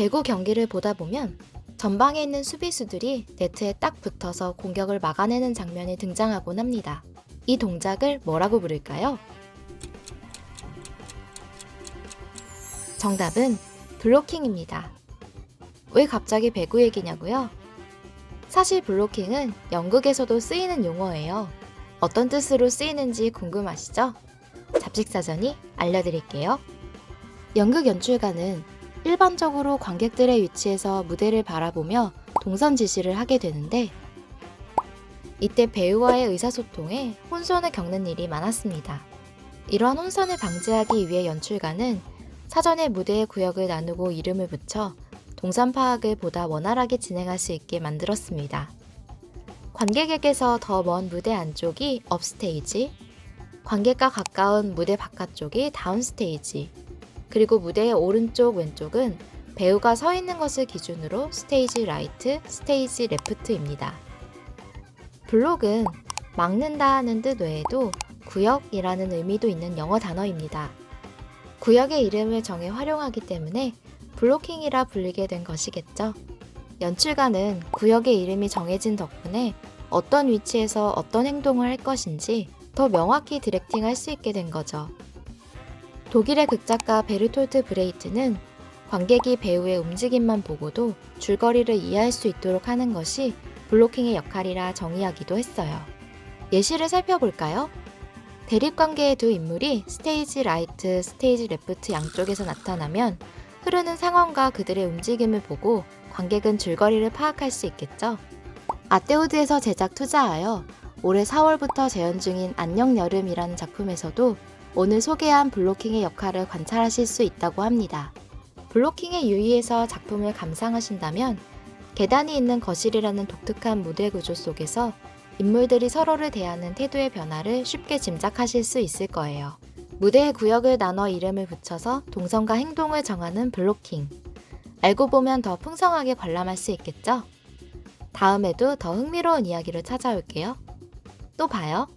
배구 경기를 보다 보면 전방에 있는 수비수들이 네트에 딱 붙어서 공격을 막아내는 장면이 등장하곤 합니다. 이 동작을 뭐라고 부를까요? 정답은 블로킹입니다. 왜 갑자기 배구 얘기냐고요? 사실 블로킹은 연극에서도 쓰이는 용어예요. 어떤 뜻으로 쓰이는지 궁금하시죠? 잡식사전이 알려드릴게요. 연극 연출가는 일반적으로 관객들의 위치에서 무대를 바라보며 동선 지시를 하게 되는데 이때 배우와의 의사소통에 혼선을 겪는 일이 많았습니다. 이러한 혼선을 방지하기 위해 연출가는 사전에 무대의 구역을 나누고 이름을 붙여 동선 파악을 보다 원활하게 진행할 수 있게 만들었습니다. 관객에게서 더 먼 무대 안쪽이 업스테이지, 관객과 가까운 무대 바깥쪽이 다운스테이지, 그리고 무대의 오른쪽, 왼쪽은 배우가 서 있는 것을 기준으로 스테이지 라이트, 스테이지 레프트입니다. 블록은 막는다 하는 뜻 외에도 구역이라는 의미도 있는 영어 단어입니다. 구역의 이름을 정해 활용하기 때문에 블로킹이라 불리게 된 것이겠죠. 연출가는 구역의 이름이 정해진 덕분에 어떤 위치에서 어떤 행동을 할 것인지 더 명확히 디렉팅할 수 있게 된 거죠. 독일의 극작가 베르톨트 브레이트는 관객이 배우의 움직임만 보고도 줄거리를 이해할 수 있도록 하는 것이 블로킹의 역할이라 정의하기도 했어요. 예시를 살펴볼까요? 대립관계의 두 인물이 스테이지 라이트, 스테이지 레프트 양쪽에서 나타나면 흐르는 상황과 그들의 움직임을 보고 관객은 줄거리를 파악할 수 있겠죠. 아테우드에서 제작 투자하여 올해 4월부터 재연 중인 안녕 여름이라는 작품에서도 오늘 소개한 블로킹의 역할을 관찰하실 수 있다고 합니다. 블로킹의 유의에서 작품을 감상하신다면 계단이 있는 거실이라는 독특한 무대 구조 속에서 인물들이 서로를 대하는 태도의 변화를 쉽게 짐작하실 수 있을 거예요. 무대의 구역을 나눠 이름을 붙여서 동선과 행동을 정하는 블로킹. 알고 보면 더 풍성하게 관람할 수 있겠죠? 다음에도 더 흥미로운 이야기로 찾아올게요. 또 봐요.